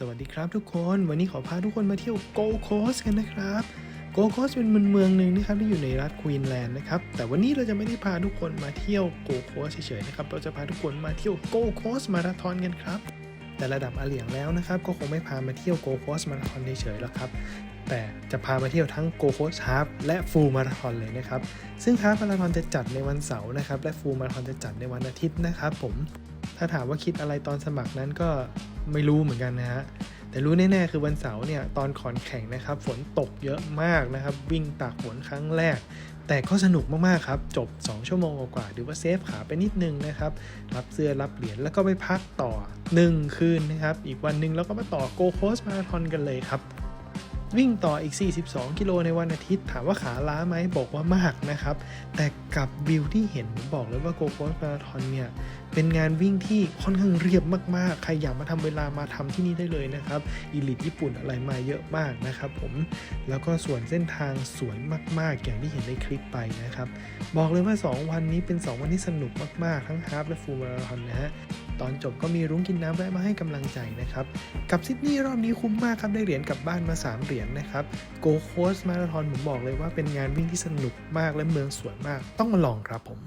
สวัสดีครับทุกคนวันนี้ขอพาทุกคนมาเที่ยวโกโคสกันนะครับโกโคสเป็นเมืองเมืองหนึ่งนะครับที่อยู่ในรัฐควีนแลนด์นะครับแต่วันนี้เราจะไม่ได้พาทุกคนมาเที่ยวโกโคสเฉยๆนะครับเราจะพาทุกคนมาเที่ยวโกโคสมาราธอนกันครับแต่ระดับอาเหลียงแล้วนะครับก็คงไม่พามาเที่ยวโกโคสมาราธอนเฉยๆหรอกครับแต่จะพามาเที่ยวทั้งโกโคสฮาฟและฟูลมาราธอนเลยนะครับซึ่งฮาฟมาราธอนจะจัดในวันเสาร์นะครับและฟูลมาราธอนจะจัดในวันอาทิตย์นะครับผมถ้าถามว่าคิดอะไรตอนสมัครนั้นก็ ไม่รู้เหมือนกันนะฮะแต่รู้แน่ๆคือวันเสาร์เนี่ยตอนขอนแข่งนะครับฝนตกเยอะมากนะครับ วิ่งตากฝนครั้งแรก แต่ก็สนุกมากๆครับ จบ 2 ชั่วโมงกว่าๆหรือว่าเซฟขาไปนิดนึงนะครับ รับเสื้อรับเหรียญแล้วก็ไปพักต่อ 1 คืนนะครับ อีกวันหนึ่งแล้วก็มาต่อโกโคสมาราธอนกันเลยครับ วิ่งต่ออีก 42 กิโลในวันอาทิตย์ ถามว่าขาล้าไหมบอกว่ามากนะครับ แต่กับวิวที่เห็นผมบอกเลยว่าโกโ s สมาราธอนเนี่ยเป็นงานวิ่งที่ค่อนข้างเรียบมากๆ ใครอยากมาทำเวลามาทำที่นี่ได้เลยนะครับอีลิทญี่ปุ่นอะไรมาเยอะมากนะครับผม แล้วก็ส่วนเส้นทางสวยมากๆ อย่างที่เห็นในคลิปไปนะครับ บอกเลยว่า 2 วันนี้เป็น 2 วันที่สนุกมากๆ ทั้งฮาล์ฟและฟูลมาราธอนนะฮะ ตอนจบก็มีรุ้งกินน้ำแวะมาให้กำลังใจนะครับ กับซิดนีย์รอบนี้คุ้มมากครับ ได้เหรียญกลับบ้านมา 3 เหรียญนะครับโกโคสมาราธอนผมบอกเลยว่าเป็นงานวิ่งที่สนุกมากและเมืองสวยมากต้องมาลองครับผม